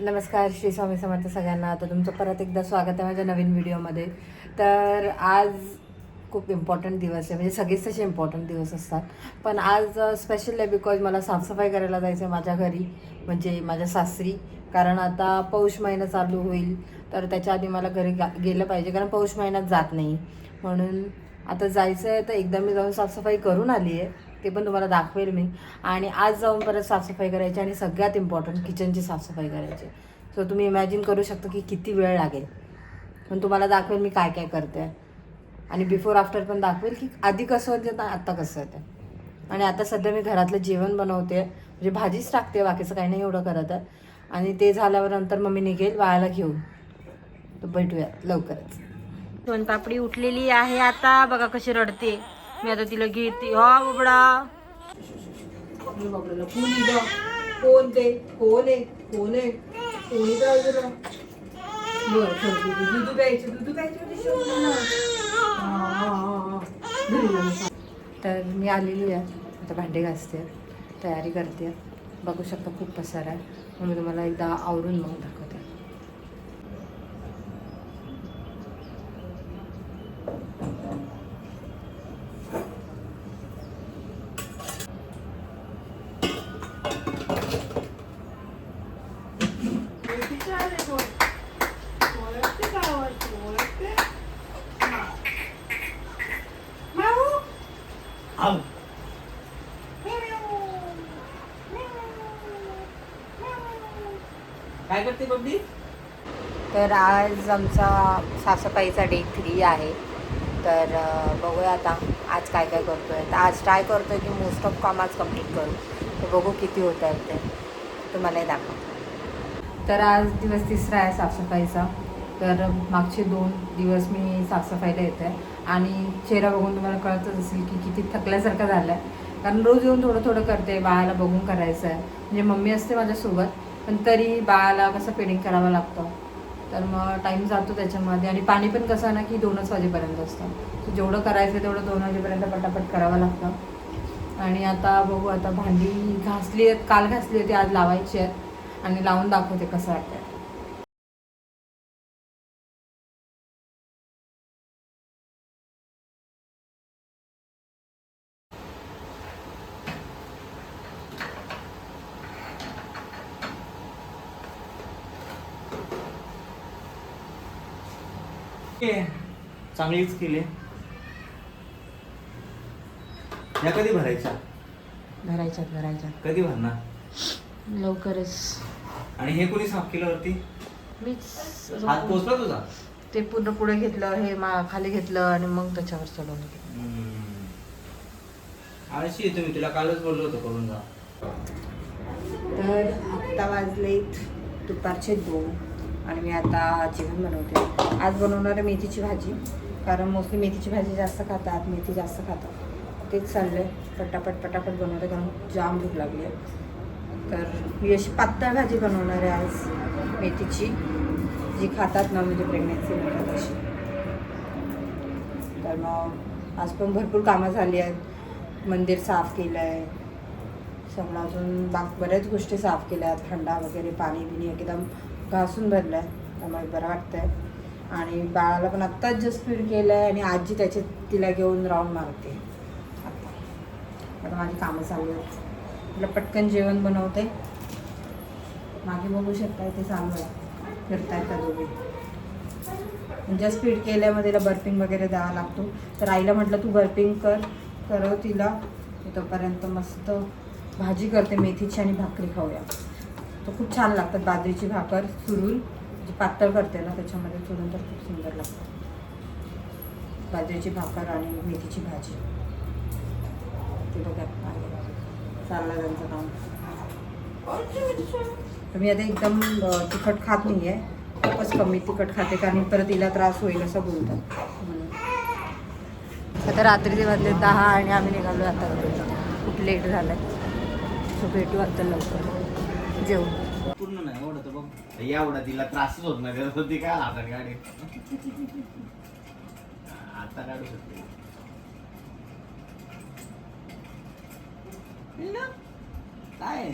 नमस्कार श्री स्वामी समर्थ सगळ्यांना. तर तुमचं परत एकदा स्वागत आहे माझ्या नवीन व्हिडिओमध्ये. तर आज खूप इम्पॉर्टंट दिवस आहे. म्हणजे सगळेच तसे इम्पॉर्टंट दिवस असतात. पण आज स्पेशल आहे बिकॉज मला साफसफाई करायला जायचं आहे माझ्या घरी. म्हणजे माझ्या सासरी. कारण आता पौष महिना चालू होईल तर त्याच्या आधी मला घरी गा गेलं पाहिजे कारण पौष महिन्यात जात नाही. म्हणून आता जायचं आहे तर एकदा मी जाऊन साफसफाई करून आली आहे ते पण तुम्हाला दाखवेल मी. आणि आज जाऊन परत साफसफाई करायची आणि सगळ्यात इम्पॉर्टंट किचनची साफसफाई करायची. सो तुम्ही इमॅजिन करू शकता की किती वेळ लागेल. पण तुम्हाला दाखवेल मी काय काय करते. आणि बिफोर आफ्टर पण दाखवेल की आधी कसं होतं ना आत्ता कसं होतं. आणि आता सध्या मी घरातलं जेवण बनवते. म्हणजे भाजीच टाकते बाकीचं काही नाही एवढं करत आहे. आणि ते झाल्यावर नंतर मग मी निघेल बाळाला घेऊन. तर भेटूया लवकरच. दोन पापडी उठलेली आहे आता. बघा कशी रडते. मी आता तिला घेते. हा बाबडा. कोण ते? कोण आहे? कोण आहे? कोणी दूध प्यायचं दूध तर मी आलेली आहे. आता भांडे घासते तयारी करते. बघू शकता खूप पसार आहे. मग मी तुम्हाला एकदा आवरून मग दाखवते काय करते बबडी तर आज आमचा साफसफाईचा डे थ्री आहे. तर बघूया आता आज काय काय करतो आहे तर आज ट्राय करतो आहे की मोस्ट ऑफ काम आज कंप्लीट करू. तर बघू किती होत आहेत ते. तुम्हालाही दाखव तर आज दिवस तिसरा आहे साफसफाईचा. तर मागचे दोन दिवस मी साफसफाईला येते. आणि चेहरा बघून तुम्हाला कळतच असेल की किती थकल्यासारखं झालं आहे कारण रोज येऊन थोडं थोडं करते बाळाला बघून करायचं आहे म्हणजे मम्मी असते माझ्यासोबत. पण तरी बाळाला कसं पेडिंग करावं लागतं? तर मग टाईम जातो त्याच्यामध्ये आणि पाणी पण कसं आहे ना की दोनच वाजेपर्यंत असतं. तर जेवढं करायचं तेवढं दोन वाजेपर्यंत पटापट करावं लागतं. आणि आता बघू आता भांडी घासली आहेत काल घासली होती आज लावायची आहेत. आणि लावून दाखवते कसं वाटतं चांगलीच केली. या कधी भरायच्या? भरायच्यात भरायच्यात. कधी भरणार? लवकरच. आणि हे कोणी साफ केलं वरती? मीच हात पोचला तुझा? ते पूर्ण पुढे घेतलं हे मा खाली घेतलं आणि मग त्याच्यावर चढवलं. हम्म. आळशी आहे तुम्ही तुला कालच बोललो होतो करून जा. तर आत्ता वाजलेत दुपारचे दोन. आणि मी आता जेवण बनवते. आज बनवणार आहे मेथीची भाजी. कारण मोस्टली मेथीची भाजी जास्त खातात मेथी जास्त खातात. तेच चाललं आहे पटापट पटापट बनवते. कारण जाम भूक लागली आहे. तर मी अशी पातळ भाजी बनवणार आहे आज मेथीची जी खातात ना म्हणजे प्रेग्नेन्सी म्हणतात अशी. तर मग आज पण भरपूर कामं झाली आहेत. मंदिर साफ केलं आहे सगळं अजून बाक बऱ्याच गोष्टी साफ केल्या आहेत थंडा वगैरे पाणी बिणी एकदम घासून भरलं आहे त्यामुळे बरं वाटतं आहे आणि बाळाला पण आत्ताच जस्ट फीड केलं आहे आणि आजी त्याचे तिला घेऊन राऊंड मारते. आता. आता माझी कामं चालू आहेत. तिला पटकन जेवण बनवते. मागे बघू शकता ते चालू आहे. फिरताय का दोघे? जस्ट फीड केल्यामध्ये तिला बर्पिंग वगैरे द्यावा लागतो. तर आईला म्हटलं तू बर्पिंग कर. करव तिला. तोपर्यंत मस्त भाजी करते मेथीची आणि भाकरी खाऊया. तर खूप छान लागतात. बाजरीची भाकर चुरून जी पातळ करते ना त्याच्यामध्ये चुरून तर खूप सुंदर लागतं बाजरीची भाकर आणि मेथीची भाजी. ते बघा चाललं त्यांचं काम. मी आता एकदम तिखट खात नाही आहे खूपच कमी तिखट खाते कारण परत तिला त्रास होईल असं बोलतात. म्हणून. आता रात्रीचे वाजले दहा आणि आम्ही निघालो आता. खूप लेट झालं सो भेटू आता लवकर. जेऊ पूर्ण नाही एवढं तर बघ. एवढा तिला त्रासच होत नाही करत होती काय हातात गाडी. आता काढू शकते. काय?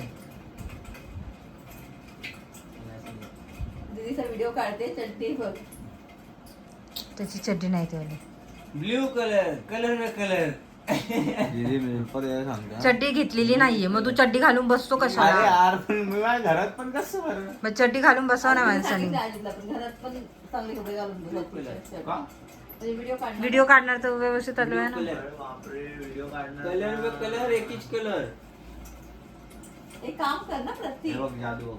दीदीचा व्हिडिओ काढते चड्डी बघ. त्याची चड्डी नाही तेवढी. ब्ल्यू कलर कलर में कलर. चड्डी घेतलेली नाहीये. मग तू चड्डी घालून बसतो अरे कशाला? यार पण मी माझ्या घरात पण कसं बरं? मग चड्डी घालून बसव ना माणसाने. का? व्हिडिओ काढ व्हिडिओ काढणार तर व्यवस्थित आलो आहे ना. कलर बापरे व्हिडिओ काढणार. कलर में कलर एक हीच कलर एक काम कर ना प्रत्येक हे बघ जादू. बघ.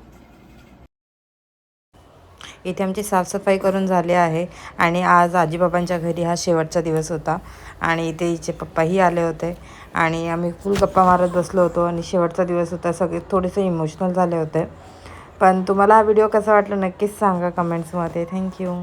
इथे आमची साफसफाई करून झाली आहे आणि आज आजीबाबांच्या घरी हा शेवटचा दिवस होता आणि इथे हिचे पप्पाही आले होते आणि आम्ही फुल गप्पा मारत बसलो होतो आणि शेवटचा दिवस होता सगळे थोडेसे इमोशनल झाले होते. पण तुम्हाला हा व्हिडिओ कसा वाटला नक्कीच सांगा कमेंट्समध्ये थँक्यू